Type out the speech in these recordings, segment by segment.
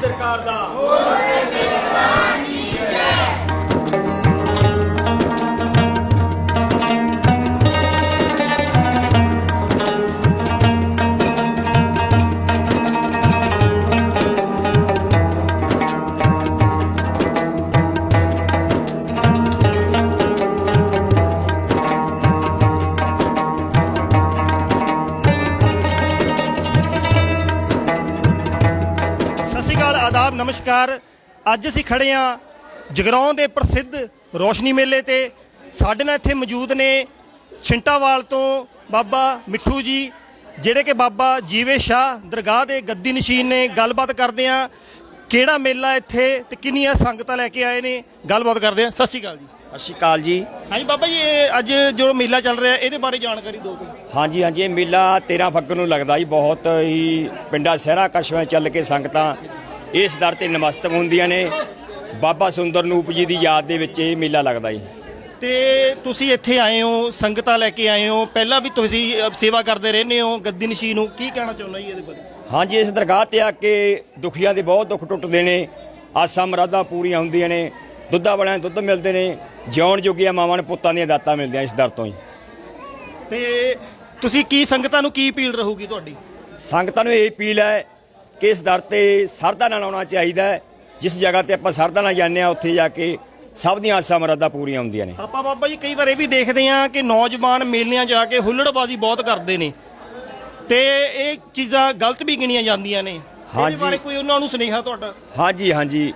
ਸਰਕਾਰ ਦਾ। ਹੋ ਸਕੇ ਤੇ ਭਗਵਾਨ ਕੀ ਨਮਸਕਾਰ। ਅੱਜ ਅਸੀਂ ਖੜੇ ਆ ਜਗਰਾਉਂ ਦੇ ਪ੍ਰਸਿੱਧ ਰੋਸ਼ਨੀ ਮੇਲੇ ਤੇ। ਸਾਡੇ ਨਾਲ ਇੱਥੇ ਮੌਜੂਦ ਨੇ ਛਿੰਟਾਵਾਲ ਤੋਂ ਬਾਬਾ ਮਿੱਠੂ ਜੀ ਜਿਹੜੇ ਕਿ ਬਾਬਾ ਜੀਵੇ ਸ਼ਾਹ ਦਰਗਾਹ ਦੇ ਗੱਦੀ ਨਸ਼ੀਨ ਨੇ। ਗੱਲਬਾਤ ਕਰਦੇ ਆ ਕਿਹੜਾ ਮੇਲਾ ਇੱਥੇ ਤੇ ਕਿੰਨੀਆਂ ਸੰਗਤਾਂ ਲੈ ਕੇ ਆਏ ਨੇ। ਗੱਲਬਾਤ ਕਰਦੇ ਆ ਸਤਿ ਸ਼੍ਰੀ ਅਕਾਲ ਜੀ। ਸਤਿ ਸ਼੍ਰੀ ਅਕਾਲ ਜੀ। ਹਾਂਜੀ ਬਾਬਾ ਜੀ ਇਹ ਅੱਜ ਜੋ ਮੇਲਾ ਚੱਲ ਰਿਹਾ ਇਹਦੇ ਬਾਰੇ ਜਾਣਕਾਰੀ ਦਿਓ ਕੋਈ। ਹਾਂਜੀ ਹਾਂਜੀ ਇਹ ਮੇਲਾ 13 ਫੱਗਣ ਨੂੰ ਲੱਗਦਾ ਜੀ। ਬਹੁਤ ਹੀ ਪਿੰਡਾਂ ਸ਼ਹਿਰਾਂ ਕਸਬਿਆਂ ਚੱਲ ਕੇ ਸੰਗਤਾਂ ਇਸ ਦਰ ਤੇ ਨਮਸਤਕ ਹੁੰਦੀਆਂ ਨੇ। ਬਾਬਾ ਸੁੰਦਰ ਨੂਪ ਜੀ ਦੀ ਯਾਦ ਦੇ ਵਿੱਚ ਇਹ ਮੇਲਾ ਲੱਗਦਾ ਜੀ। ਤੇ ਤੁਸੀਂ ਇੱਥੇ ਆਏ ਹੋ ਸੰਗਤਾਂ ਲੈ ਕੇ ਆਏ ਹੋ। ਪਹਿਲਾਂ ਵੀ ਤੁਸੀਂ ਸੇਵਾ ਕਰਦੇ ਰਹਿੰਦੇ ਹੋ ਗੱਦੀ ਨਸ਼ੀਨ ਨੂੰ। ਕੀ ਕਹਿਣਾ ਚਾਹੁੰਦਾ ਜੀ ਇਹਦੇ ਬਾਰੇ? ਹਾਂਜੀ ਇਸ ਦਰਗਾਹ ਤੇ ਆ ਕੇ ਦੁਖੀਆਂ ਦੇ ਬਹੁਤ ਦੁੱਖ ਟੁੱਟਦੇ ਨੇ। ਆਸਾਂ ਮੁਰਾਦਾਂ ਪੂਰੀਆਂ ਹੁੰਦੀਆਂ ਨੇ। ਦੁੱਧਾਂ ਵਾਲਿਆਂ ਦੁੱਧ ਮਿਲਦੇ ਨੇ। ਜਿਉਣ ਜੋਗੀਆਂ ਮਾਵਾਂ ਨੂੰ ਪੁੱਤਾਂ ਦੀਆਂ ਦਾਤਾਂ ਮਿਲਦੀਆਂ ਇਸ ਦਰ ਤੋਂ ਹੀ। ਤੇ ਤੁਸੀਂ ਕੀ ਸੰਗਤਾਂ ਨੂੰ ਕੀ ਅਪੀਲ ਰਹੂਗੀ ਤੁਹਾਡੀ? ਸੰਗਤਾਂ ਨੂੰ ਇਹ ਅਪੀਲ ਹੈ ਕਿ ਇਸ ਦਰ ਤੇ ਸਰਦਾ ਨਾਲ ਆਉਣਾ ਚਾਹੀਦਾ ਹੈ ਜਿਸ ਜਗ੍ਹਾ ਤੇ ਆਪਾਂ ਸਰਦਾ ਨਾਲ ਜਾਂਦੇ ਆ ਉੱਥੇ ਜਾ ਕੇ ਸਭ ਦੀਆਂ ਆਸਾਂ ਮੁਰਾਦਾਂ ਪੂਰੀਆਂ ਹੁੰਦੀਆਂ ਨੇ। ਆਪਾਂ ਬਾਬਾ ਜੀ ਕਈ ਵਾਰ ਇਹ ਵੀ ਦੇਖਦੇ ਆ ਕਿ ਨੌਜਵਾਨ ਮੇਲਿਆਂ ਜਾ ਕੇ ਹੁੱਲੜਬਾਜ਼ੀ ਬਹੁਤ ਕਰਦੇ ਨੇ ਤੇ ਇਹ ਚੀਜ਼ਾਂ ਗਲਤ ਵੀ ਗਿਣੀਆਂ ਜਾਂਦੀਆਂ ਨੇ। ਹਾਂਜੀ। ਬਾਰੇ ਕੋਈ ਉਹਨਾਂ ਨੂੰ ਸੁਨੇਹਾ ਤੁਹਾਡਾ? ਹਾਂਜੀ ਹਾਂਜੀ।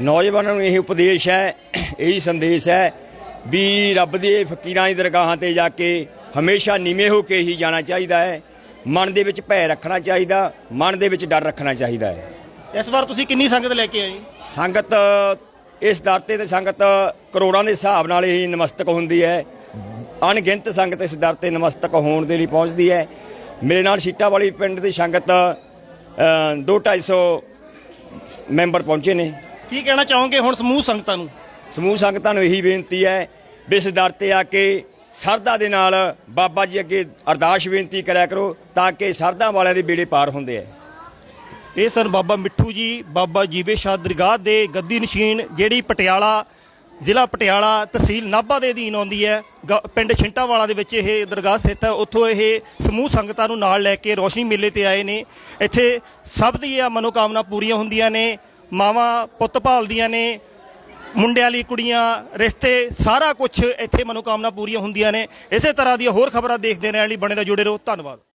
ਨੌਜਵਾਨਾਂ ਨੂੰ ਇਹ ਉਪਦੇਸ਼ ਹੈ ਇਹੀ ਸੰਦੇਸ਼ ਹੈ ਵੀ ਰੱਬ ਦੇ ਫਕੀਰਾਂ ਦੀ ਦਰਗਾਹਾਂ ਤੇ ਜਾ ਕੇ ਹਮੇਸ਼ਾ ਨੀਵੇਂ ਹੋ ਕੇ ਹੀ ਜਾਣਾ ਚਾਹੀਦਾ ਹੈ। ਮਨ ਦੇ ਵਿੱਚ ਭੈ ਰੱਖਣਾ ਚਾਹੀਦਾ ਮਨ ਦੇ ਵਿੱਚ ਡਰ ਰੱਖਣਾ ਚਾਹੀਦਾ ਹੈ। ਇਸ ਵਾਰ ਤੁਸੀਂ ਕਿੰਨੀ ਸੰਗਤ ਲੈ ਕੇ ਆਏ? ਸੰਗਤ ਇਸ ਦਰ ਤੇ ਤੇ ਸੰਗਤ ਕਰੋੜਾਂ ਦੇ ਹਿਸਾਬ ਨਾਲ ਹੀ ਨਮਸਤਕ ਹੁੰਦੀ ਹੈ। ਅਣਗਿਣਤ ਸੰਗਤ ਇਸ ਦਰ ਤੇ ਨਮਸਤਕ ਹੋਣ ਦੇ ਲਈ ਪਹੁੰਚਦੀ ਹੈ। ਮੇਰੇ ਨਾਲ ਸੀਟਾ ਵਾਲੀ ਪਿੰਡ ਦੀ ਸੰਗਤ 2-250 ਮੈਂਬਰ ਪਹੁੰਚੇ ਨੇ। ਕੀ ਕਹਿਣਾ ਚਾਹੋਗੇ ਹੁਣ ਸਮੂਹ ਸੰਗਤਾਂ ਨੂੰ? ਸਮੂਹ ਸੰਗਤਾਂ ਨੂੰ ਇਹੀ ਬੇਨਤੀ ਹੈ ਵੀ ਇਸ ਦਰ ਤੇ ਆ ਕੇ ਸਰਦਾ ਦੇ ਨਾਲ ਬਾਬਾ ਜੀ ਅੱਗੇ ਅਰਦਾਸ ਬੇਨਤੀ ਕਰਿਆ ਕਰੋ ਤਾਂ ਕਿ ਸਰਦਾ ਵਾਲਿਆਂ ਦੇ ਬੇੜੇ ਪਾਰ ਹੁੰਦੇ ਆ। ਇਹ ਸਨ ਬਾਬਾ ਮਿੱਠੂ ਜੀ, ਬਾਬਾ ਜੀਵੇ ਸ਼ਾਹ ਦਰਗਾਹ ਦੇ ਗੱਦੀ ਨਸ਼ੀਨ, ਜਿਹੜੀ ਪਟਿਆਲਾ, ਜ਼ਿਲ੍ਹਾ ਪਟਿਆਲਾ ਤਹਿਸੀਲ ਨਾਭਾ ਦੇ ਅਧੀਨ ਆਉਂਦੀ ਹੈ। ਗ- ਪਿੰਡ ਛਿੰਟਾਵਾਲਾ ਦੇ ਵਿੱਚ ਇਹ ਦਰਗਾਹ ਸਥਿਤ ਹੈ। ਉੱਥੋਂ ਇਹ ਸਮੂਹ ਸੰਗਤਾਂ ਨੂੰ ਨਾਲ ਲੈ ਕੇ ਰੋਸ਼ਨੀ ਮੇਲੇ ਤੇ ਆਏ ਨੇ। ਇੱਥੇ ਸਭ ਦੀਆਂ ਮਨੋਕਾਮਨਾ ਪੂਰੀਆਂ ਹੁੰਦੀਆਂ ਨੇ, ਮਾਵਾਂ ਪੁੱਤ ਭਾਲਦੀਆਂ ਨੇ ਮੁੰਡਿਆਂ ਲਈ, ਕੁੜੀਆਂ, ਰਿਸ਼ਤੇ, ਸਾਰਾ ਕੁਝ ਇੱਥੇ ਮਨੋਕਾਮਨਾ ਪੂਰੀਆਂ ਹੁੰਦੀਆਂ ਨੇ। ਇਸੇ ਤਰ੍ਹਾਂ ਦੀਆਂ ਹੋਰ ਖਬਰਾਂ ਦੇਖਦੇ ਰਹਿਣ ਲਈ ਬਣੇ ਰਹੋ, ਜੁੜੇ ਰਹੋ। ਧੰਨਵਾਦ।